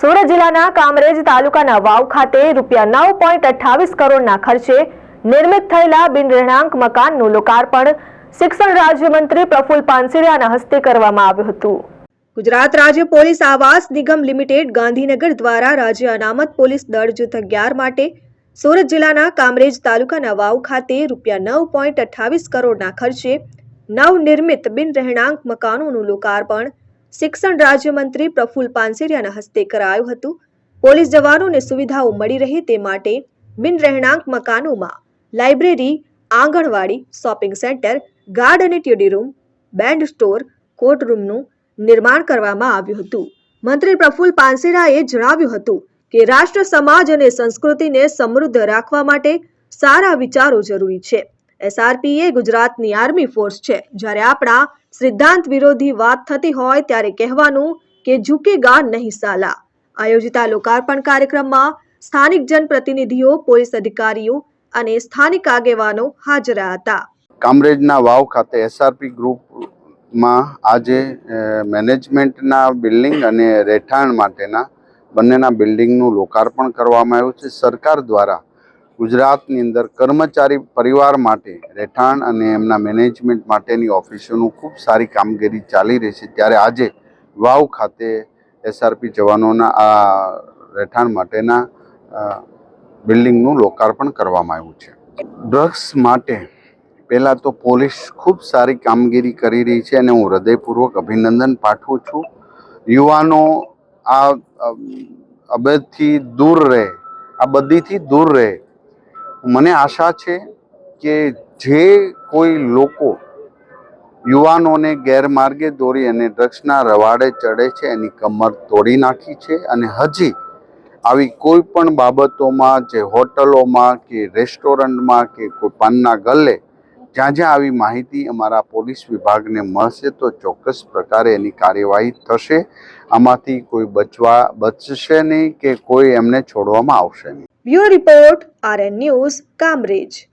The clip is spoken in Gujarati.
સુરત જિલ્લાના કામરેજ તાલુકાના વાવ ખાતે રૂપિયા નવ પોઈન્ટ અઠ્ઠાવીસ કરોડના ખર્ચે નિર્મિત થયેલા બિન રહેણાંક મકાનનું લોકાર્પણ શિક્ષણ રાજ્યમંત્રી પ્રફુલ પાનસેરિયાના હસ્તે કરવામાં આવ્યું હતું. ગુજરાત રાજ્ય પોલીસ આવાસ નિગમ લિમિટેડ ગાંધીનગર દ્વારા રાજ્ય અનામત પોલીસ દળ જૂથ અગિયાર માટે સુરત જિલ્લાના કામરેજ તાલુકાના વાવ ખાતે રૂપિયા નવ પોઈન્ટ અઠ્ઠાવીસ કરોડના ખર્ચે નવનિર્મિત બિન રહેણાંક મકાનોનું લોકાર્પણ શિક્ષણ રાજ્યમંત્રી પ્રફુલ પાનસેરિયાના હસ્તે કરાયું હતું. પોલીસ જવાનોને સુવિધાઓ મળી રહે તે માટે બિન રહેણાંક મકાનોમાં library, anganwadi, shopping centre, guard અને ટ્યુડી રૂમ, બેન્ડ સ્ટોર, કોર્ટ રૂમનું નિર્માણ કરવામાં આવ્યું હતું. મંત્રી પ્રફુલ પાનસેરાએ જણાવ્યું હતું કે રાષ્ટ્ર, સમાજ અને સંસ્કૃતિને સમૃદ્ધ રાખવા માટે સારા વિચારો જરૂરી છે. એસઆરપી એ ગુજરાતની આર્મી ફોર્સ છે. જ્યારે આપણા સિદ્ધાંત વિરોધી વાત થતી હોય ત્યારે કહેવાનું કે ઝુકેગા નહીં સાલા. આયોજિત આ લોકાર્પણ કાર્યક્રમમાં સ્થાનિક જનપ્રતિનિધિઓ, પોલીસ અધિકારીઓ અને સ્થાનિક આગેવાનો હાજર હતા. કામરેજના વાવ ખાતે એસઆરપી ગ્રુપમાં આજે મેનેજમેન્ટના બિલ્ડિંગ અને રહેઠાણ માટેના બંનેના બિલ્ડિંગનું લોકાર્પણ કરવામાં આવ્યું છે. સરકાર દ્વારા ગુજરાતની અંદર કર્મચારી પરિવાર માટે રહેઠાણ અને એમના મેનેજમેન્ટ માટેની ઓફિસોનું ખૂબ સારી કામગીરી ચાલી રહી છે. ત્યારે આજે વાવ ખાતે એસઆરપી જવાનોના આ રહેઠાણ માટેના બિલ્ડિંગનું લોકાર્પણ કરવામાં આવ્યું છે. ડ્રગ્સ માટે પહેલાં તો પોલીસ ખૂબ સારી કામગીરી કરી રહી છે અને હું હૃદયપૂર્વક અભિનંદન પાઠવું છું. યુવાનો આ અ, દૂર રહે આ બધીથી દૂર રહે મને આશા છે કે જે કોઈ લોકો યુવાનોને ગેરમાર્ગે દોરી અને ડ્રગ્સના રવાડે ચડે છે, એની કમર તોડી નાખી છે અને હજી આવી કોઈ પણ બાબતોમાં, જે હોટલોમાં કે રેસ્ટોરન્ટમાં કે કોઈ પાનના ગલ્લે જ્યાં જ્યાં આવી માહિતી અમારા પોલીસ વિભાગને મળશે તો ચોક્કસ પ્રકારે એની કાર્યવાહી થશે. આમાંથી કોઈ બચવા બચશે નહીં કે કોઈ એમને છોડવામાં આવશે નહીં. Report RN news Kamrej